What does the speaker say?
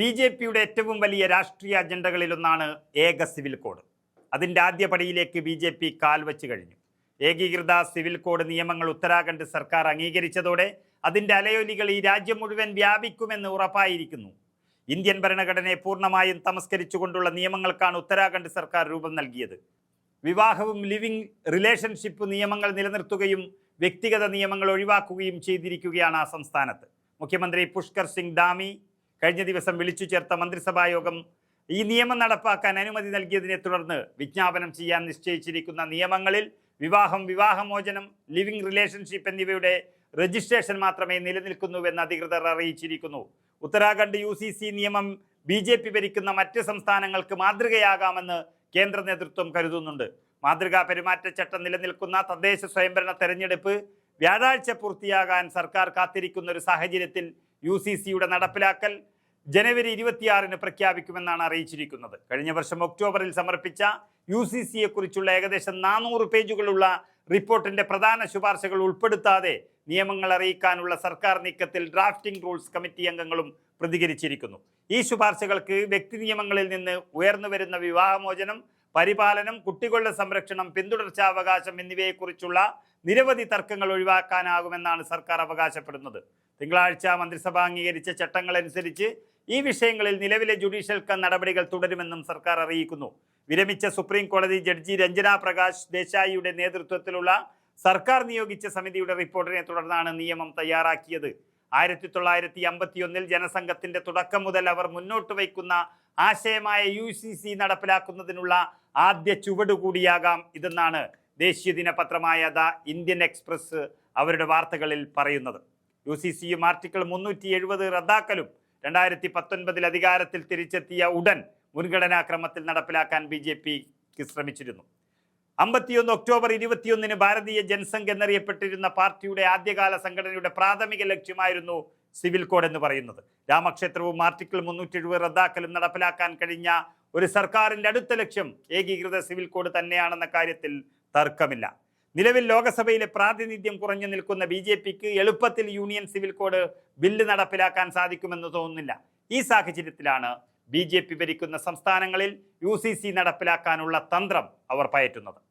B J പിയുടെ ഏറ്റവും വലിയ രാഷ്ട്രീയ അജണ്ടകളിലൊന്നാണ് ഏക സിവിൽ കോഡ്. അതിന്റെ ആദ്യപടിയിലേക്ക് ബി ജെ പി കാൽവച്ച് കഴിഞ്ഞു. ഏകീകൃത സിവിൽ കോഡ് നിയമങ്ങൾ ഉത്തരാഖണ്ഡ് സർക്കാർ അംഗീകരിച്ചതോടെ അതിന്റെ അലയൊലികൾ ഈ രാജ്യം മുഴുവൻ വ്യാപിക്കുമെന്ന് ഉറപ്പായിരിക്കുന്നു. ഇന്ത്യൻ ഭരണഘടനയെ പൂർണമായും തമസ്കരിച്ചുകൊണ്ടുള്ള നിയമങ്ങൾക്കാണ് ഉത്തരാഖണ്ഡ് സർക്കാർ രൂപം നൽകിയത്. വിവാഹവും ലിവിംഗ് റിലേഷൻഷിപ്പ് നിയമങ്ങൾ നിലനിർത്തുകയും വ്യക്തിഗത നിയമങ്ങൾ ഒഴിവാക്കുകയും ചെയ്തിരിക്കുകയാണ് ആ സംസ്ഥാനത്ത്. മുഖ്യമന്ത്രി പുഷ്കർ സിംഗ് ധാമി കഴിഞ്ഞ ദിവസം വിളിച്ചു ചേർത്ത മന്ത്രിസഭാ യോഗം ഈ നിയമം നടപ്പാക്കാൻ അനുമതി നൽകിയതിനെ തുടർന്ന് വിജ്ഞാപനം ചെയ്യാൻ നിശ്ചയിച്ചിരിക്കുന്ന നിയമങ്ങളിൽ വിവാഹം വിവാഹമോചനം ലിവിംഗ് റിലേഷൻഷിപ്പ് എന്നിവയുടെ രജിസ്ട്രേഷൻ മാത്രമേ നിലനിൽക്കുന്നുവെന്ന് അധികൃതർ അറിയിച്ചിരിക്കുന്നു. ഉത്തരാഖണ്ഡ് യു സി സി നിയമം ബി ജെ പി ഭരിക്കുന്ന മറ്റ് സംസ്ഥാനങ്ങൾക്ക് മാതൃകയാകാമെന്ന് കേന്ദ്ര നേതൃത്വം കരുതുന്നുണ്ട്. മാതൃകാ പെരുമാറ്റച്ചട്ടം നിലനിൽക്കുന്ന തദ്ദേശ സ്വയംഭരണ തെരഞ്ഞെടുപ്പ് വ്യാഴാഴ്ച പൂർത്തിയാകാൻ സർക്കാർ കാത്തിരിക്കുന്ന ഒരു സാഹചര്യത്തിൽ യു സി സിയുടെ നടപ്പിലാക്കൽ ജനുവരി ഇരുപത്തിയാറിന് പ്രഖ്യാപിക്കുമെന്നാണ് അറിയിച്ചിരിക്കുന്നത്. കഴിഞ്ഞ വർഷം ഒക്ടോബറിൽ സമർപ്പിച്ച യു സി സിയെ കുറിച്ചുള്ള ഏകദേശം നാനൂറ് പേജുകളുള്ള റിപ്പോർട്ടിന്റെ പ്രധാന ശുപാർശകൾ ഉൾപ്പെടുത്താതെ നിയമങ്ങൾ അറിയിക്കാനുള്ള സർക്കാർ നീക്കത്തിൽ ഡ്രാഫ്റ്റിംഗ് റൂൾസ് കമ്മിറ്റി അംഗങ്ങളും പ്രതികരിച്ചിരിക്കുന്നു. ഈ ശുപാർശകൾക്ക് വ്യക്തി നിയമങ്ങളിൽ നിന്ന് ഉയർന്നു വരുന്ന വിവാഹമോചനം പരിപാലനം കുട്ടികളുടെ സംരക്ഷണം പിന്തുടർച്ചാവകാശം എന്നിവയെക്കുറിച്ചുള്ള നിരവധി തർക്കങ്ങൾ ഒഴിവാക്കാനാകുമെന്നാണ് സർക്കാർ അവകാശപ്പെടുന്നത്. തിങ്കളാഴ്ച മന്ത്രിസഭ അംഗീകരിച്ച ചട്ടങ്ങളനുസരിച്ച് ഈ വിഷയങ്ങളിൽ നിലവിലെ ജുഡീഷ്യൽ നടപടികൾ തുടരുമെന്നും സർക്കാർ അറിയിക്കുന്നു. വിരമിച്ച സുപ്രീം കോടതി ജഡ്ജി രഞ്ജന പ്രകാശ് ദേശായിയുടെ നേതൃത്വത്തിലുള്ള സർക്കാർ നിയോഗിച്ച സമിതിയുടെ റിപ്പോർട്ടിനെ തുടർന്നാണ് നിയമം തയ്യാറാക്കിയത്. ആയിരത്തി തൊള്ളായിരത്തി അമ്പത്തിയൊന്നിൽ ജനസംഘത്തിന്റെ തുടക്കം മുതൽ അവർ മുന്നോട്ട് വയ്ക്കുന്ന ആശയമായ യു സി സി നടപ്പിലാക്കുന്നതിനുള്ള ആദ്യ ചുവട് കൂടിയാകാം ഇതെന്നാണ് ദേശീയ ദിനപത്രമായ ദ ഇന്ത്യൻ എക്സ്പ്രസ് അവരുടെ വാർത്തകളിൽ പറയുന്നത്. യു സി സിയും ആർട്ടിക്കിൾ മുന്നൂറ്റി എഴുപത് റദ്ദാക്കലും രണ്ടായിരത്തി പത്തൊൻപതിൽ അധികാരത്തിൽ തിരിച്ചെത്തിയ ഉടൻ മുൻഗണനാക്രമത്തിൽ നടപ്പിലാക്കാൻ ബി ജെ പിക്ക് ശ്രമിച്ചിരുന്നു. അമ്പത്തിയൊന്ന് ഒക്ടോബർ ഇരുപത്തിയൊന്നിന് ഭാരതീയ ജനസംഘ് എന്നറിയപ്പെട്ടിരുന്ന പാർട്ടിയുടെ ആദ്യകാല സംഘടനയുടെ പ്രാഥമിക ലക്ഷ്യമായിരുന്നു സിവിൽ കോഡ് എന്ന് പറയുന്നത്. രാമക്ഷേത്രവും ആർട്ടിക്കിൾ മുന്നൂറ്റി എഴുപത് റദ്ദാക്കലും നടപ്പിലാക്കാൻ കഴിഞ്ഞ ഒരു സർക്കാരിന്റെ അടുത്ത ലക്ഷ്യം ഏകീകൃത സിവിൽ കോഡ് തന്നെയാണെന്ന കാര്യത്തിൽ തർക്കമില്ല. നിലവിൽ ലോകസഭയിലെ പ്രാതിനിധ്യം കുറഞ്ഞു നിൽക്കുന്ന ബി ജെ പിക്ക് എളുപ്പത്തിൽ യൂണിയൻ സിവിൽ കോഡ് ബില്ല് നടപ്പിലാക്കാൻ സാധിക്കുമെന്ന് തോന്നുന്നില്ല. ഈ സാഹചര്യത്തിലാണ് ബി ഭരിക്കുന്ന സംസ്ഥാനങ്ങളിൽ യു നടപ്പിലാക്കാനുള്ള തന്ത്രം അവർ പയറ്റുന്നത്.